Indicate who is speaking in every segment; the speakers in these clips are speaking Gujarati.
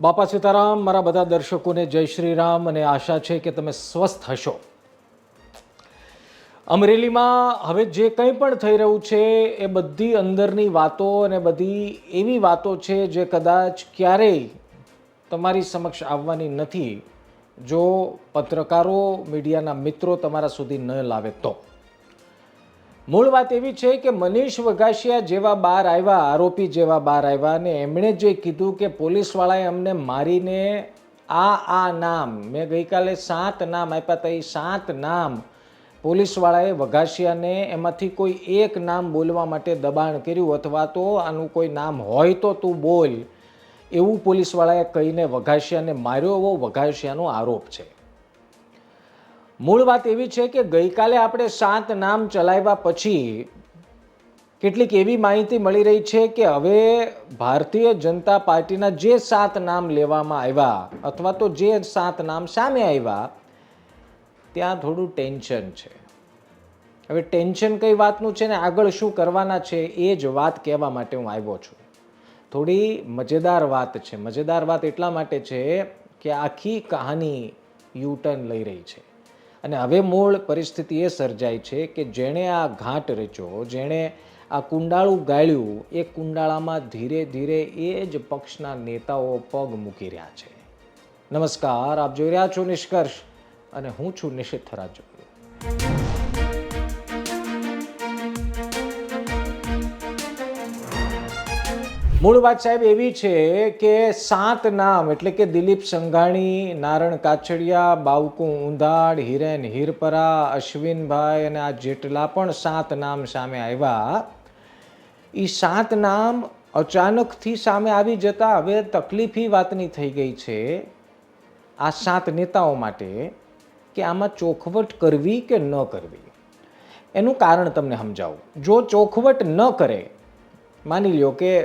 Speaker 1: બાપા સીતારામ, મારા બધા દર્શકોને જય શ્રી રામ અને આશા છે કે તમે સ્વસ્થ હશો. અમરેલીમાં હવે જે કંઈ પણ થઈ રહ્યું છે, એ બધી અંદરની વાતો અને બધી એવી વાતો છે જે કદાચ ક્યારેય તમારી સમક્ષ આવવાની નથી, જો પત્રકારો, મીડિયાના મિત્રો તમારા સુધી ન લાવે તો. મૂળ વાત એવી છે કે મનીષ વઘાસિયા જેવા બહાર આવ્યા, આરોપી જેવા બહાર આવ્યા અને એમણે જે કીધું કે પોલીસવાળાએ અમને મારીને આ આ નામ, મેં ગઈકાલે સાત નામ આપ્યા હતા, એ સાત નામ પોલીસવાળાએ વઘાસિયાને એમાંથી કોઈ એક નામ બોલવા માટે દબાણ કર્યું અથવા તો આનું કોઈ નામ હોય તો તું બોલ એવું પોલીસવાળાએ કહીને વઘાસિયાને માર્યો. એવો વઘાસિયાનો આરોપ છે. મૂળ વાત એવી છે કે ગઈકાલે આપણે સાત નામ ચલાવ્યા પછી કેટલીક એવી માહિતી મળી રહી છે કે હવે ભારતીય જનતા પાર્ટીના જે સાત નામ લેવામાં આવ્યા અથવા તો જે સાત નામ સામે આવ્યા, ત્યાં થોડું ટેન્શન છે. હવે ટેન્શન કઈ વાતનું છે ને આગળ શું કરવાના છે એ જ વાત કહેવા માટે હું આવ્યો છું. થોડી મજેદાર વાત છે. મજેદાર વાત એટલા માટે છે કે આખી કહાની યુટર્ન લઈ રહી છે. અને હવે મૂળ પરિસ્થિતિ એ સર્જાય છે કે જેણે આ ઘાટ રચ્યો, જેણે આ કુંડાળું ગાળ્યું, એ કુંડાળામાં ધીરે ધીરે એ જ પક્ષના નેતાઓ પગ મૂકી રહ્યા છે. નમસ્કાર, આપ જોઈ રહ્યા છો નિષ્કર્ષ અને હું છું નિશિત થરાજો મૂળ વાત સાહેબ એવી છે કે સાત નામ, એટલે કે દિલીપ સંઘાણી, નારણ કાછડિયા, બાવકુ ઉંધાડ હિરેન હિરપરા, અશ્વિનભાઈ અને આ જેટલા પણ સાત નામ સામે આવ્યા એ સાત નામ અચાનકથી સામે આવી જતા હવે તકલીફી વાતની થઈ ગઈ છે આ સાત નેતાઓ માટે કે આમાં ચોખવટ કરવી કે ન કરવી. એનું કારણ તમને સમજાવું. જો ચોખવટ ન કરે, માની લ્યો કે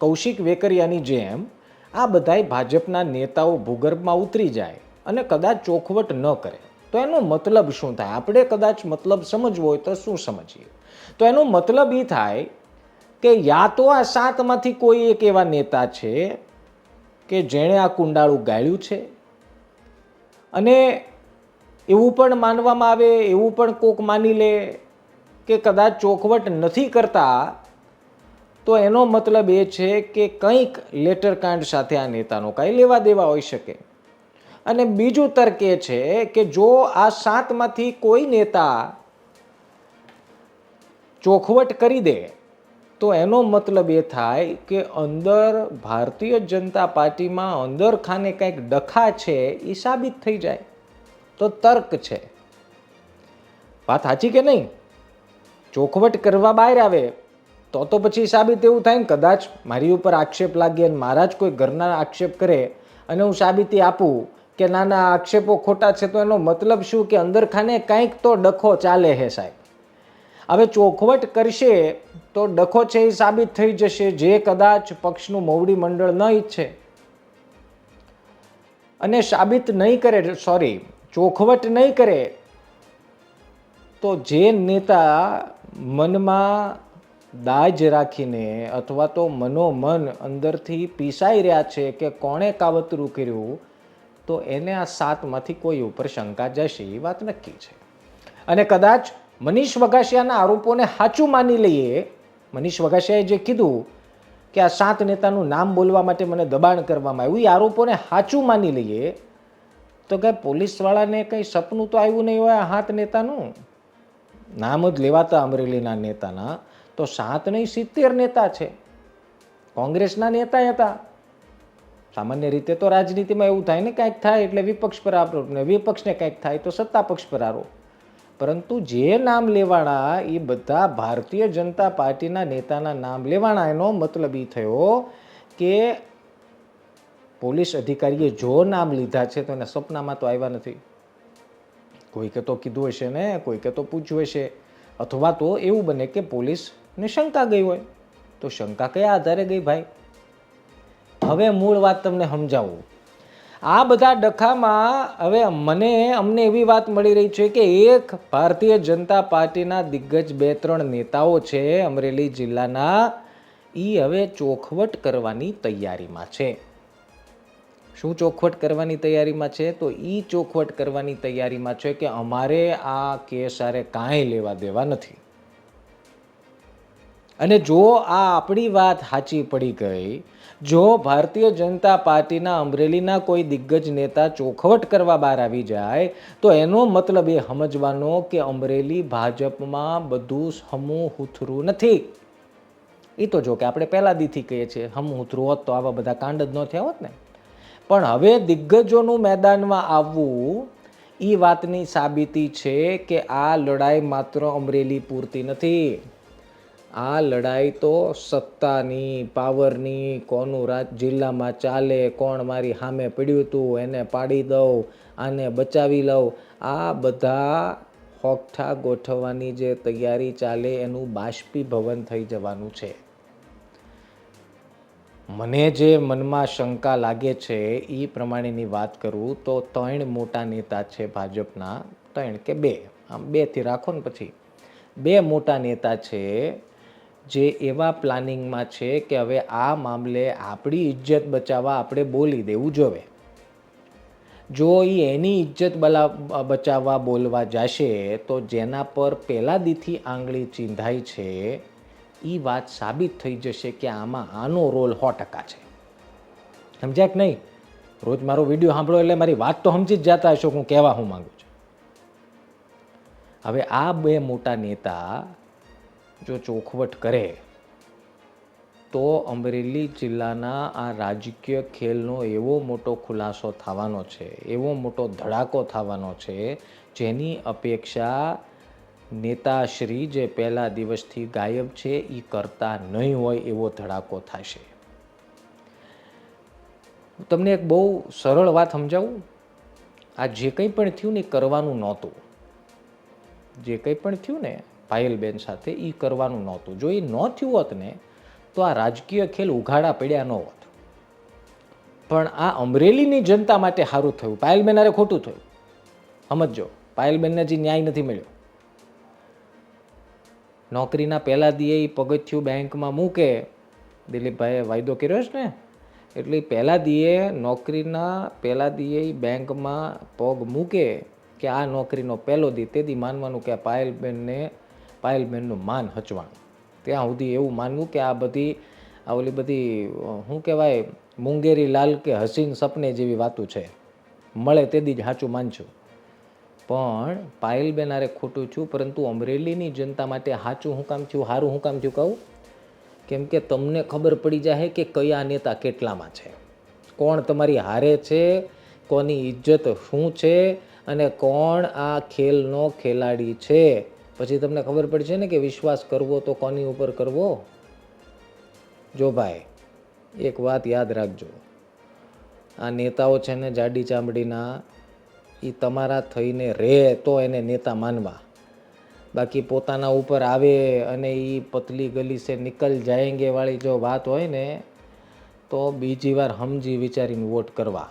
Speaker 1: કૌશિક વેકરિયાની જેમ આ બધાય ભાજપના નેતાઓ ભૂગર્ભમાં ઉતરી જાય અને કદાચ ચોખવટ ન કરે. તો એનો મતલબ શું થાય? આપણે કદાચ મતલબ સમજવો હોય તો શું સમજીએ? તો એનો મતલબ એ થાય કે યા તો આ સાતમાંથી કોઈ એક એવા નેતા છે કે જેણે આ કુંડાળું ગાળ્યું છે અને એવું પણ માનવામાં આવે, એવું પણ કોક માની લે કે કદાચ ચોખવટ નથી કરતા તો એનો મતલબ એ છે કે કંઈક લેટર કાંડ સાથે આ નેતાનો કાંઈ લેવા દેવા હોઈ શકે. અને બીજું તર્ક એ છે કે જો આ સાતમાંથી કોઈ નેતા ચોખવટ કરી દે, તો એનો મતલબ એ થાય કે અંદર ભારતીય જનતા પાર્ટીમાં અંદર ખાને કંઈક ડખા છે એ સાબિત થઈ જાય. તો તર્ક છે. વાત સાચી કે નહીં? ચોખવટ કરવા બહાર આવે તો તો પછી સાબિત એવું થાય ને કદાચ મારી ઉપર આક્ષેપ લાગે અને મારા જ કોઈ ઘરના આક્ષેપ કરે અને હું સાબિતી આપું કે ના ના આક્ષેપો ખોટા છે તો એનો મતલબ શું કે અંદર ખાને કંઈક તો ડખો ચાલે હે સાહેબ. હવે ચોખવટ કરશે તો ડખો છે એ સાબિત થઈ જશે જે કદાચ પક્ષનું મોવડી મંડળ ન ઈચ્છે. અને સાબિત નહીં કરે, સોરી, ચોખવટ નહીં કરે તો જે નેતા મનમાં દાજ રાખીને અથવા તો મનોમન અંદરથી પીસાઈ રહ્યા છે કે કોણે કાવતરું કર્યું તો એને આ સાતમાંથી કોઈ ઉપર શંકા જશે એ વાત નક્કી છે. અને કદાચ મનીષ વઘાસિયાના આરોપોને સાચું માની લઈએ. મનીષ વઘાસિયાએ જે કીધું કે આ સાત નેતાનું નામ બોલવા માટે મને દબાણ કરવામાં આવ્યું, એ આરોપોને સાચું માની લઈએ, તો કે પોલીસવાળાને કંઈ સપનું તો આવ્યું નહીં હોય આ હાથ નેતાનું? નામ જ લેવાતા અમરેલીના નેતાના. તો સાત નહીં સિત્તેર નેતા છે. કોંગ્રેસના નેતા હતા. સામાન્ય રીતે તો રાજનીતિમાં એવું થાય ને કાંઈક થાય એટલે વિપક્ષ પર આરોપ ને વિપક્ષને કાંઈક થાય તો સત્તા પક્ષ પર આરોપ પરંતુ જે નામ લેવાના એ બધા ભારતીય જનતા પાર્ટીના નેતાના નામ લેવાના એનો મતલબ એ થયો કે પોલીસ અધિકારીએ જો નામ લીધા છે તો એના સપનામાં તો આવ્યા નથી. કોઈકે તો કીધું હશે ને, કોઈકે તો પૂછ્યું હશે. અથવા તો એવું બને કે પોલીસને શંકા ગઈ હોય, તો શંકા કયા આધારે ગઈ ભાઈ? હવે મૂળ વાત તમને સમજાવું. આ બધા ડખામાં હવે મને, અમને એવી વાત મળી રહી છે કે એક ભારતીય જનતા પાર્ટીના દિગ્ગજ બે, ત્રણ નેતાઓ છે અમરેલી જિલ્લાના. એ હવે ચોખવટ કરવાની તૈયારીમાં છે. શું ચોખવટ કરવાની તૈયારીમાં છે? તો એ ચોખવટ કરવાની તૈયારીમાં છે કે અમારે આ કેસ આરે કાંઈ લેવા દેવા નથી. અને જો આ આપણી વાત સાચી પડી ગઈ, જો ભારતીય જનતા પાર્ટીના અમરેલીના કોઈ દિગ્ગજ નેતા ચોખવટ કરવા બહાર આવી જાય, તો એનો મતલબ એ સમજવાનો કે અમરેલી ભાજપમાં બધું હમું હુથરું નથી. એ તો જો કે આપણે પહેલા દીથી કહીએ છીએ હમું હુથરું હોત તો આવા બધા કાંડ જ ન થયા હોત ને. પણ હવે દિગ્ગજોનું મેદાનમાં આવવું એ વાતની સાબિતી છે કે આ લડાઈ માત્ર અમરેલી પૂરતી નથી. આ લડાઈ તો સત્તાની, પાવરની, કોનું રાજ જિલ્લામાં ચાલે, કોણ મારી સામે પડ્યું હતું એને પાડી દઉં, આને બચાવી લઉં. આ બધા હોકઠા ગોઠવવાની જે તૈયારી ચાલે એનું બાષ્પીભવન થઈ જવાનું છે. મને જે મનમાં શંકા લાગે છે એ પ્રમાણેની વાત કરું તો ત્રણ મોટા નેતા છે ભાજપના, ત્રણ કે બે, આમ બેથી રાખો ને પછી. બે મોટા નેતા છે જે એવા પ્લાનિંગમાં છે કે હવે આ મામલે આપણી ઇજ્જત બચાવવા આપણે બોલી દેવું જોવે. જો એ એની ઇજ્જત બલા બચાવવા બોલવા જશે, તો જેના પર પહેલા દીથી આંગળી ચીંધાઈ છે એ વાત સાબિત થઈ જશે કે આમાં આનો રોલ સો ટકા છે. સમજ્યા કે નહીં? રોજ મારો વીડિયો સાંભળો એટલે મારી વાત તો સમજી જ જતા હશો હું કહેવા હું માગું છું. હવે આ બે મોટા નેતા જો ચોખવટ કરે, તો અમરેલી જિલ્લાના આ રાજકીય ખેલનો એવો મોટો ખુલાસો થવાનો છે, એવો મોટો ધડાકો થવાનો છે, જેની અપેક્ષા નેતાશ્રી જે પહેલા દિવસથી ગાયબ છે એ કરતા નહીં હોય એવો ધડાકો થશે. તમને એક બહુ સરળ વાત સમજાવું. આ જે કંઈ પણ થયું ને કરવાનું નહોતું. જે કંઈ પણ થયું ને પાયલબેન સાથે એ કરવાનું નહોતું. જો એ ન થયું હોત ને, તો આ રાજકીય ખેલ ઉઘાડા પડ્યા ન હોત. પણ આ અમરેલીની જનતા માટે સારું થયું. પાયલબેન અરે ખોટું થયું. સમજો પાયલબેનને જે ન્યાય નથી મળ્યો. નોકરીના પહેલા દીએ એ પગથિયું બેંકમાં મૂકે, દિલીપભાઈએ વાયદો કર્યો છે ને, એટલે પહેલા દીએ નોકરીના પહેલા દીએ બેંકમાં પગ મૂકે કે આ નોકરીનો પહેલો દી. તે દી માનવાનું કે પાયલબેનને પાયલબેનનું માન હચવાનું ત્યાં સુધી એવું માનવું કે આ બધી આ ઓલી બધી શું કહેવાય, મુંગેરી લાલ કે હસીન સપને જેવી વાતું છે. મળે તે દી જ સાચું માનશું પણ પાયલબેન આરે ખોટું છું પરંતુ અમરેલીની જનતા માટે સાચું હું કામ થયું સારું હું કામ થયું કહું? કેમ કે તમને ખબર પડી જાય કે કયા નેતા કેટલામાં છે. કોણ તમારી હારે છે, કોની ઇજ્જત શું છે, અને કોણ આ ખેલનો ખેલાડી છે? પછી તમને ખબર પડશે ને કે વિશ્વાસ કરવો તો કોની ઉપર કરવો? જો ભાઈ એક વાત યાદ રાખજો. આ નેતાઓ છે ને જાડી ચામડીના એ તમારા થઈને રહે તો એને નેતા માનવા. બાકી પોતાના ઉપર આવે અને એ પતલી ગલી સે નિકલ જાયંગે વાળી જો વાત હોય ને, તો બીજી વાર સમજી વિચારીને વોટ કરવા.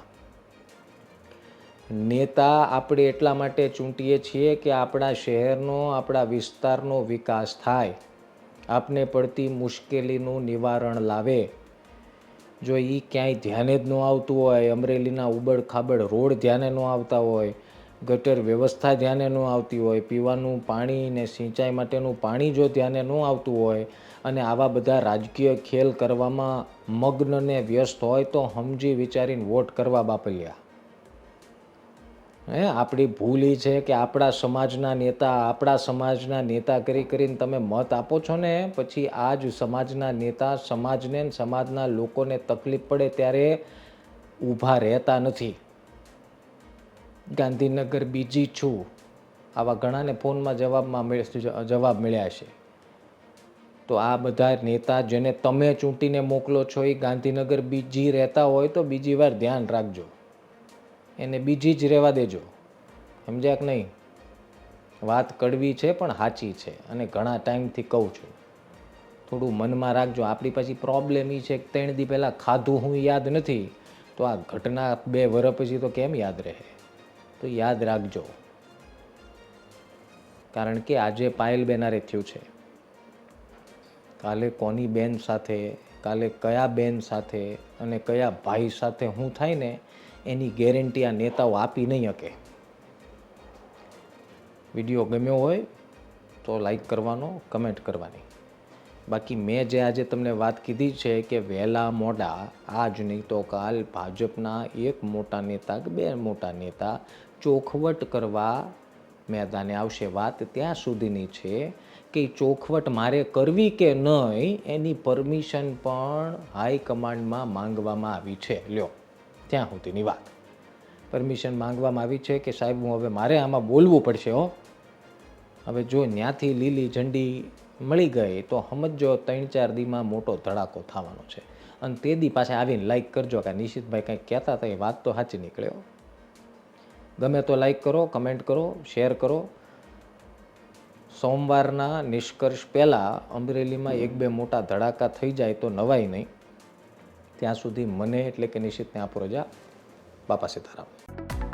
Speaker 1: નેતા આપણે એટલા માટે ચૂંટીએ છીએ કે આપણા શહેરનો, આપણા વિસ્તારનો વિકાસ થાય. આપને પડતી મુશ્કેલીનું નિવારણ લાવે. જો એ ક્યાંય ધ્યાને જ ન આવતું હોય, અમરેલીના ઉબડ ખાબડ રોડ ધ્યાને ન આવતા હોય, ગટર વ્યવસ્થા ધ્યાને ન આવતી હોય, પીવાનું પાણી ને સિંચાઈ માટેનું પાણી જો ધ્યાને ન આવતું હોય અને આવા બધા રાજકીય ખેલ કરવામાં મગ્ન ને વ્યસ્ત હોય તો સમજી વિચારીને વોટ કરવા બાપલ્યા હે, આપણી ભૂલ એ છે કે આપણા સમાજના નેતા, આપણા સમાજના નેતા કરી કરીને તમે મત આપો છો ને, પછી આ જ સમાજના નેતા સમાજને સમાજના લોકોને તકલીફ પડે ત્યારે ઊભા રહેતા નથી. ગાંધીનગર બીજી છું. આવા ઘણાને ફોનમાં જવાબમાં મળે- જવાબ મળ્યા છે. તો આ બધા નેતા જેને તમે ચૂંટીને મોકલો છો એ ગાંધીનગર બીજી રહેતા હોય તો બીજી વાર ધ્યાન રાખજો. એને બીજી જ રહેવા દેજો. સમજ્યા કે નહીં? વાત કડવી છે પણ સાચી છે અને ઘણા ટાઈમથી કહું છું. થોડું મનમાં રાખજો. આપણી પછી પ્રોબ્લેમ એ છે કે ત્રણ દી પહેલાં ખાધું હું યાદ નથી, તો આ ઘટના બે વર્ષ પછી તો કેમ યાદ રહે? તો યાદ રાખજો. કારણ કે આજે પાયલ બેનારે થયું છે. કાલે કોની બેન સાથે, કાલે કયા બેન સાથે અને કયા ભાઈ સાથે હું થાય ને એની ગેરંટી આ નેતાઓ આપી નહીં શકે. વીડિયો ગમ્યો હોય તો લાઈક કરવાનો, કમેન્ટ કરવાની. બાકી મેં જે આજે તમને વાત કીધી છે કે વહેલા મોડા, આજ નહીં તો કાલ ભાજપના એક મોટા નેતા કે બે મોટા નેતા ચોખવટ કરવા મેદાને આવશે. વાત ત્યાં સુધીની છે કે ચોખવટ મારે કરવી કે નહીં એની પરમિશન પણ હાઈકમાન્ડમાં માંગવામાં આવી છે. લ્યો. ત્યાં સુધીની વાત પરમિશન માંગવામાં આવી છે કે સાહેબ, હું હવે મારે આમાં બોલવું પડશે, હો. હવે જો ત્યાંથી લીલી ઝંડી મળી ગઈ, તો સમજો ત્રણ ચાર દીમાં મોટો ધડાકો થવાનો છે. અને તે દી પાસે આવીને લાઈક કરજો કે નિશિતભાઈ કંઈક કહેતા હતા, એ વાત તો સાચી નીકળ્યો ગમે તો લાઈક કરો કમેન્ટ કરો શેર કરો. સોમવારના નિષ્કર્ષ પહેલાં અમરેલીમાં એક બે મોટા ધડાકા થઈ જાય તો નવાય નહીં. ત્યાં સુધી મને એટલે કે નિશ્ચિતને આપો રજા. બાપા સીતારામ.